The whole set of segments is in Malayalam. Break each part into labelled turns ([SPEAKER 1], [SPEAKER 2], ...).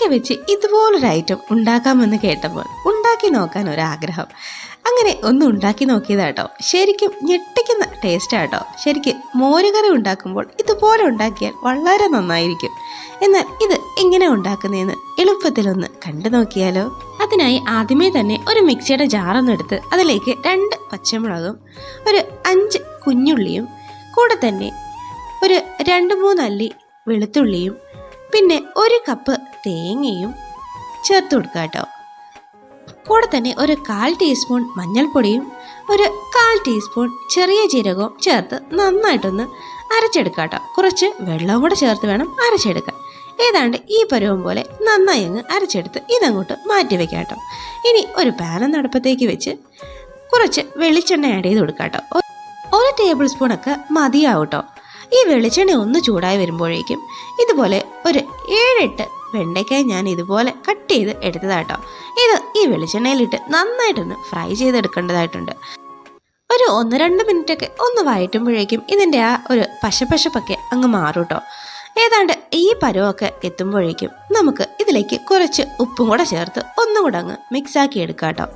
[SPEAKER 1] വെണ്ടയ്ക്ക വെച്ച് ഇതുപോലൊരു ഐറ്റം ഉണ്ടാക്കാമെന്ന് കേട്ടപ്പോൾ ഉണ്ടാക്കി നോക്കാൻ ഒരാഗ്രഹം. അങ്ങനെ ഒന്ന് ഉണ്ടാക്കി നോക്കിയതാട്ടോ ശരിക്കും ഞെട്ടിക്കുന്ന ടേസ്റ്റ് ആട്ടോ ശരിക്കും മോരുകറി ഉണ്ടാക്കുമ്പോൾ ഇതുപോലെ ഉണ്ടാക്കിയാൽ വളരെ നന്നായിരിക്കും. എന്നാൽ ഇത് എങ്ങനെ ഉണ്ടാക്കുന്നതെന്ന് എളുപ്പത്തിലൊന്ന് കണ്ടു നോക്കിയാലോ? അതിനായി ആദ്യമേ തന്നെ ഒരു മിക്സിയുടെ ജാറൊന്നെടുത്ത് അതിലേക്ക് രണ്ട് പച്ചമുളകും ഒരു അഞ്ച് കുഞ്ഞുള്ളിയും കൂടെ തന്നെ ഒരു രണ്ട് മൂന്നല്ലി വെളുത്തുള്ളിയും പിന്നെ ഒരു കപ്പ് തേങ്ങയും ചേർത്ത് കൊടുക്കുക കേട്ടോ. കൂടെ തന്നെ ഒരു കാൽ ടീസ്പൂൺ മഞ്ഞൾപ്പൊടിയും ഒരു കാൽ ടീസ്പൂൺ ചെറിയ ജീരകവും ചേർത്ത് നന്നായിട്ടൊന്ന് അരച്ചെടുക്കുക കേട്ടോ. കുറച്ച് വെള്ളവും കൂടെ ചേർത്ത് വേണം അരച്ചെടുക്കാൻ. ഏതാണ്ട് ഈ പരുവം പോലെ നന്നായി അങ്ങ് അരച്ചെടുത്ത് ഇതങ്ങോട്ട് മാറ്റി വെക്കാം കേട്ടോ. ഇനി ഒരു പാനം നടപ്പത്തേക്ക് വെച്ച് കുറച്ച് വെളിച്ചെണ്ണ ആഡ് ചെയ്ത് കൊടുക്കാം കേട്ടോ. ഒരു ടേബിൾ സ്പൂണൊക്കെ മതിയാവും കേട്ടോ. ഈ വെളിച്ചെണ്ണ ഒന്ന് ചൂടായി വരുമ്പോഴേക്കും ഇതുപോലെ ഒരു ഏഴെട്ട് വെണ്ടയ്ക്കായി ഞാൻ ഇതുപോലെ കട്ട് ചെയ്ത് എടുത്തതാട്ടോ. ഇത് ഈ വെളിച്ചെണ്ണയിലിട്ട് നന്നായിട്ടൊന്ന് ഫ്രൈ ചെയ്തെടുക്കേണ്ടതായിട്ടുണ്ട്. ഒരു ഒന്ന് രണ്ട് മിനിറ്റൊക്കെ ഒന്ന് വഴറ്റുമ്പോഴേക്കും ഇതിന്റെ ആ ഒരു പശപ്പശപ്പൊക്കെ അങ്ങ് മാറും കേട്ടോ ഏതാണ്ട് ഈ പരുവൊക്കെ എത്തുമ്പോഴേക്കും നമുക്ക് ഇതിലേക്ക് കുറച്ച് ഉപ്പും കൂടെ ചേർത്ത് ഒന്നും കൂടെ അങ്ങ് മിക്സാക്കി എടുക്കാം കേട്ടോ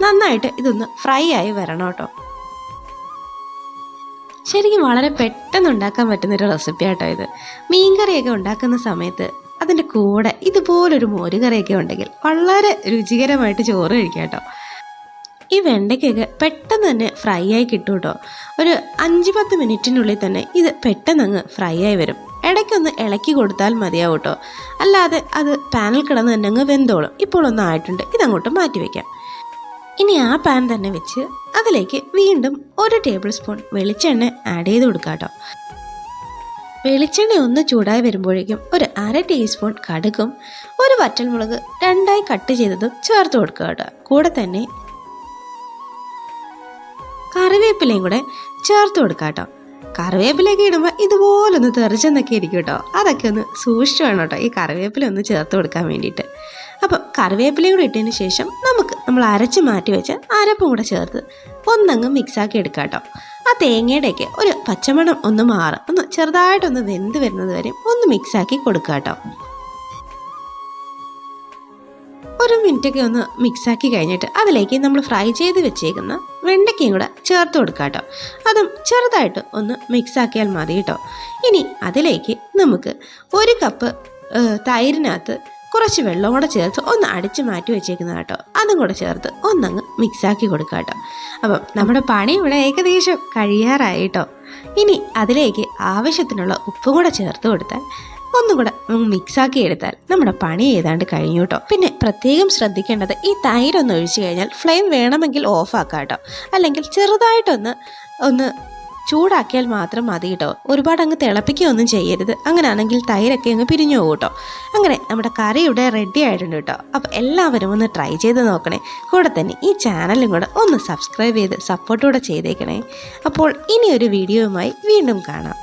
[SPEAKER 1] നന്നായിട്ട് ഇതൊന്ന് ഫ്രൈ ആയി വരണം കേട്ടോ ശരിക്കും വളരെ പെട്ടെന്ന് ഉണ്ടാക്കാൻ പറ്റുന്നൊരു റെസിപ്പി ആട്ടോ ഇത്. മീൻകറിയൊക്കെ ഉണ്ടാക്കുന്ന സമയത്ത് അതിന്റെ കൂടെ ഇതുപോലൊരു മോരുകറിയൊക്കെ ഉണ്ടെങ്കിൽ വളരെ രുചികരമായിട്ട് ചോറ് കഴിക്കാം കേട്ടോ. ഈ വെണ്ടയ്ക്കൊക്കെ പെട്ടെന്ന് തന്നെ ഫ്രൈ ആയി കിട്ടും കേട്ടോ. ഒരു അഞ്ച് പത്ത് മിനിറ്റിനുള്ളിൽ തന്നെ ഇത് പെട്ടെന്ന് അങ്ങ് ഫ്രൈ ആയി വരും. ഇടയ്ക്കൊന്ന് ഇളക്കി കൊടുത്താൽ മതിയാവും കേട്ടോ. അല്ലാതെ അത് പാനിൽ കിടന്ന് തന്നെ അങ്ങ് വെന്തോളും. ഇപ്പോൾ ഒന്ന് ആയിട്ടുണ്ട്. ഇതങ്ങോട്ട് മാറ്റി വയ്ക്കാം ഇനി ആ പാൻ തന്നെ വെച്ച് അതിലേക്ക് വീണ്ടും ഒരു ടേബിൾ സ്പൂൺ വെളിച്ചെണ്ണ ആഡ് ചെയ്ത് കൊടുക്കാം കേട്ടോ വെളിച്ചെണ്ണ ഒന്ന് ചൂടായി വരുമ്പോഴേക്കും ഒരു അര ടീസ്പൂൺ കടുകും ഒരു വറ്റൽമുളക് രണ്ടായി കട്ട് ചെയ്തതും ചേർത്ത് കൊടുക്കുക കേട്ടോ കൂടെ തന്നെ കറിവേപ്പിലയും കൂടെ ചേർത്ത് കൊടുക്കുക കേട്ടോ കറിവേപ്പിലയൊക്കെ ഇടുമ്പോൾ ഇതുപോലൊന്ന് തെറിച്ചെന്നൊക്കെ ഇരിക്കും കേട്ടോ അതൊക്കെ ഒന്ന് സൂക്ഷിച്ചു വേണം കേട്ടോ ഈ കറിവേപ്പില ഒന്ന് ചേർത്ത് കൊടുക്കാൻ വേണ്ടിയിട്ട്. അപ്പം കറിവേപ്പിലയും കൂടെ ഇട്ടതിന് ശേഷം നമുക്ക് നമ്മൾ അരച്ച് മാറ്റി വെച്ച് അരപ്പും കൂടെ ചേർത്ത് ഒന്നങ്ങ് മിക്സാക്കി എടുക്കാം കേട്ടോ ആ തേങ്ങയുടെയൊക്കെ ഒരു പച്ചമണം ഒന്ന് മാറും. ഒന്ന് ചെറുതായിട്ടൊന്ന് വെന്ത് വരുന്നത് വരെ ഒന്ന് മിക്സാക്കി കൊടുക്കുക കേട്ടോ ഒരു മിനിറ്റൊക്കെ ഒന്ന് മിക്സാക്കി കഴിഞ്ഞിട്ട് അതിലേക്ക് നമ്മൾ ഫ്രൈ ചെയ്ത് വെച്ചേക്കുന്ന വെണ്ടയ്ക്കയും കൂടെ ചേർത്ത് കൊടുക്കുക കേട്ടോ അതും ചെറുതായിട്ട് ഒന്ന് മിക്സാക്കിയാൽ മതി കേട്ടോ ഇനി അതിലേക്ക് നമുക്ക് ഒരു കപ്പ് തൈരിനകത്ത് കുറച്ച് വെള്ളം കൂടെ ചേർത്ത് ഒന്ന് അടിച്ച് മാറ്റി വെച്ചേക്കുന്നത് കേട്ടോ. അതും കൂടെ ചേർത്ത് ഒന്നങ്ങ് മിക്സാക്കി കൊടുക്കുക കേട്ടോ. അപ്പം നമ്മുടെ പണി ഇവിടെ ഏകദേശം കഴിയാറായിട്ടോ ഇനി അതിലേക്ക് ആവശ്യത്തിനുള്ള ഉപ്പും കൂടെ ചേർത്ത് കൊടുത്താൽ ഒന്നും കൂടെ മിക്സാക്കി എടുത്താൽ നമ്മുടെ പണി ഏതാണ്ട് കഴിഞ്ഞു കേട്ടോ. പിന്നെ പ്രത്യേകം ശ്രദ്ധിക്കേണ്ടത് ഈ തൈരൊന്ന് ഒഴിച്ചു കഴിഞ്ഞാൽ ഫ്ലെയിം വേണമെങ്കിൽ ഓഫാക്കാം കേട്ടോ. അല്ലെങ്കിൽ ചെറുതായിട്ടൊന്ന് ഒന്ന് ചൂടാക്കിയാൽ മാത്രം മതി കേട്ടോ. ഒരുപാട് അങ്ങ് തിളപ്പിക്കുകയൊന്നും ചെയ്യരുത്. അങ്ങനെയാണെങ്കിൽ തൈരൊക്കെ അങ്ങ് പിരിഞ്ഞു പോകും കേട്ടോ. അങ്ങനെ നമ്മുടെ കറി ഇവിടെ റെഡി ആയിട്ടുണ്ട് കേട്ടോ. അപ്പോൾ എല്ലാവരും ഒന്ന് ട്രൈ ചെയ്ത് നോക്കണേ. കൂടെ തന്നെ ഈ ചാനലും കൂടെ ഒന്ന് സബ്സ്ക്രൈബ് ചെയ്ത് സപ്പോർട്ട് കൂടെ ചെയ്തേക്കണേ. അപ്പോൾ ഇനി ഒരു വീഡിയോയുമായി വീണ്ടും കാണാം.